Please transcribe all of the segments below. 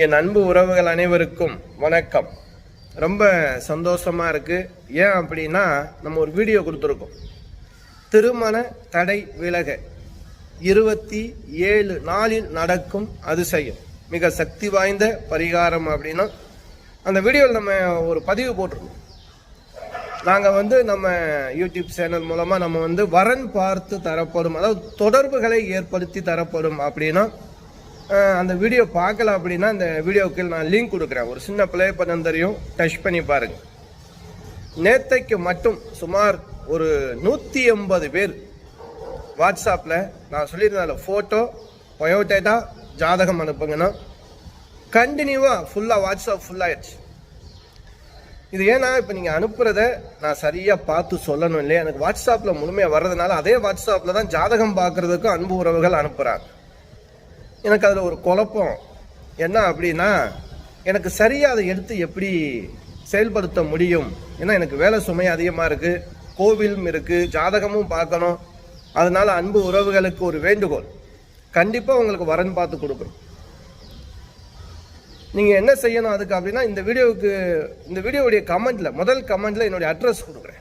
என் அன்பு உறவுகள் அனைவருக்கும் வணக்கம். ரொம்ப சந்தோஷமாக இருக்குது ஏன் அப்படின்னா நம்ம ஒரு வீடியோ கொடுத்துருக்கோம். திருமண தடை விலக இருபத்தி ஏழு நாளில் நடக்கும் அதிசயம். மிக சக்தி வாய்ந்த பரிகாரம் அப்படின்னா அந்த வீடியோவில் நம்ம ஒரு பதிவு போட்டிருக்கோம் நாங்கள் வந்து நம்ம யூடியூப் சேனல் மூலமாக நம்ம வந்து வரன் பார்த்து தரப்படும் அதாவது தொடர்புகளை ஏற்படுத்தி தரப்படும் அப்படின்னா அந்த வீடியோ பார்க்கல அப்படின்னா அந்த வீடியோவுக்கு நான் லிங்க் கொடுக்குறேன். ஒரு சின்ன ப்ளே பண்ண தெரியும். டச் பண்ணி பாருங்க. நேத்தைக்கு மட்டும் சுமார் ஒரு நூற்றி எண்பது பேர் வாட்ஸ்அப்பில் நான் சொல்லியிருந்தேன் ஃபோட்டோ பயோடேட்டா ஜாதகம் அனுப்புங்கன்னா கண்டினியூவாக ஃபுல்லாக வாட்ஸ்அப் ஃபுல்லாகிடுச்சு இது ஏன்னா இப்போ நீங்கள் அனுப்புகிறத நான் சரியாக பார்த்து சொல்லணும் இல்லையா? எனக்கு வாட்ஸ்அப்பில் முழுமையாக வர்றதுனால அதே வாட்ஸ்அப்பில் தான் ஜாதகம் பார்க்குறதுக்கும் அன்பு உறவுகள் அனுப்புகிறாங்க எனக்கு அதில் ஒரு குழப்பம். என்ன அப்படின்னா எனக்கு சரியாக அதை எடுத்து எப்படி செயல்படுத்த முடியும்? ஏன்னா எனக்கு வேலை சுமை அதிகமாக இருக்குது கோவிலும் இருக்குது ஜாதகமும் பார்க்கணும். அதனால் அன்பு உறவுகளுக்கு ஒரு வேண்டுகோள். கண்டிப்பாக உங்களுக்கு வரன் பார்த்து கொடுக்குறோம் நீங்கள் என்ன செய்யணும் அதுக்கு அப்படின்னா இந்த வீடியோவுக்கு இந்த வீடியோவுடைய கமெண்ட்டில் முதல் கமெண்ட்டில் என்னுடைய அட்ரஸ் கொடுக்குறேன்.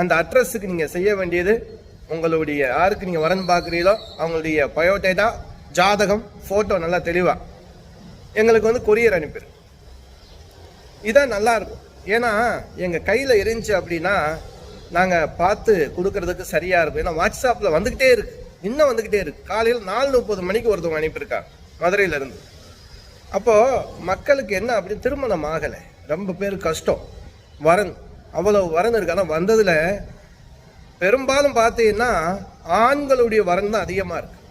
அந்த அட்ரஸுக்கு நீங்கள் செய்ய வேண்டியது உங்களுடைய யாருக்கு நீங்கள் வரன் பார்க்குறீங்களோ அவங்களுடைய பயோடேட்டா ஜாதகம் ஃபோட்டோ நல்லா தெளிவாக எங்களுக்கு வந்து கொரியர் அனுப்பிடு இதான் நல்லாயிருக்கும் ஏன்னா எங்கள் கையில் இருந்துச்சு அப்படின்னா நாங்கள் பார்த்து கொடுக்கறதுக்கு சரியாக இருக்கும். ஏன்னா வாட்ஸ்அப்பில் வந்துக்கிட்டே இருக்கு. இன்னும் வந்துக்கிட்டே இருக்கு. காலையில் நாலு முப்பது மணிக்கு ஒருத்தவங்க அனுப்பியிருக்காங்க மதுரையிலேருந்து அப்போது மக்களுக்கு என்ன அப்படி திருமணம் ஆகலை. ரொம்ப பேர் கஷ்டம். வரன் அவ்வளோ வரன் இருக்கு. ஆனால் வந்ததில் பெரும்பாலும் பார்த்தீங்கன்னா ஆண்களுடைய வரன் தான் அதிகமாக இருக்குது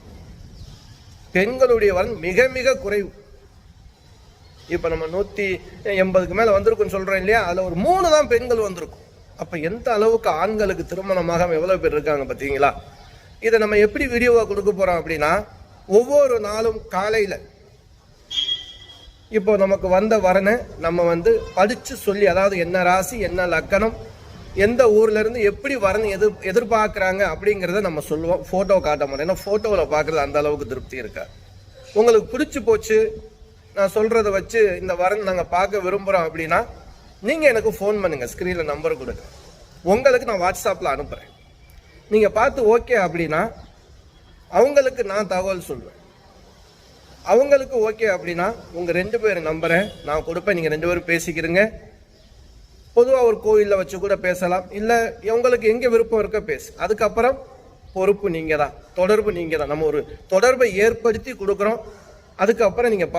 பெண்களுடைய வரன் மிக மிக குறைவு. இப்போ நம்ம நூற்றி எண்பதுக்கு மேலே வந்திருக்குன்னு சொல்கிறோம் இல்லையா? அதில் ஒரு மூணு தான் பெண்கள் வந்திருக்கும். அப்போ எந்த அளவுக்கு ஆண்களுக்கு திருமணமாக எவ்வளோ பேர் இருக்காங்க பார்த்தீங்களா இதை நம்ம எப்படி வீடியோவாக கொடுக்க போகிறோம் அப்படின்னா ஒவ்வொரு நாளும் காலையில் இப்போ நமக்கு வந்த வரனை நம்ம வந்து படித்து சொல்லி அதாவது என்ன ராசி என்ன லக்கணம் எந்த ஊர்லேருந்து எப்படி வரணும் எதிர் எதிர்பார்க்குறாங்க அப்படிங்கிறத நம்ம சொல்லுவோம். ஃபோட்டோ காட்ட மாட்டோம். ஏன்னா ஃபோட்டோவில் பார்க்குறது அந்த அளவுக்கு திருப்தி இருக்கா உங்களுக்கு பிடிச்சி போச்சு நான் சொல்கிறத வச்சு இந்த வரன் நாங்கள் பார்க்க விரும்புகிறோம் அப்படின்னா நீங்கள் எனக்கு ஃபோன் பண்ணுங்கள் ஸ்க்ரீனில் நம்பர் கொடுங்க. உங்களுக்கு நான் வாட்ஸ்அப்பில் அனுப்புகிறேன் நீங்கள் பார்த்து ஓகே அப்படின்னா அவங்களுக்கு நான் தகவல் சொல்லுவேன் அவங்களுக்கு ஓகே அப்படின்னா உங்கள் ரெண்டு பேர் நம்பரை நான் கொடுப்பேன். நீங்கள் ரெண்டு பேரும் பேசிக்கிறீங்க பொதுவாக ஒரு கோயிலில் வச்சு கூட பேசலாம். இல்லை உங்களுக்கு எங்கே விருப்பம் இருக்க பேசு. அதுக்கப்புறம் பொறுப்பு நீங்கள் தான் தொடர்பு நீங்கள் தான் நம்ம ஒரு தொடர்பை ஏற்படுத்தி கொடுக்குறோம். அதுக்கப்புறம் நீங்கள்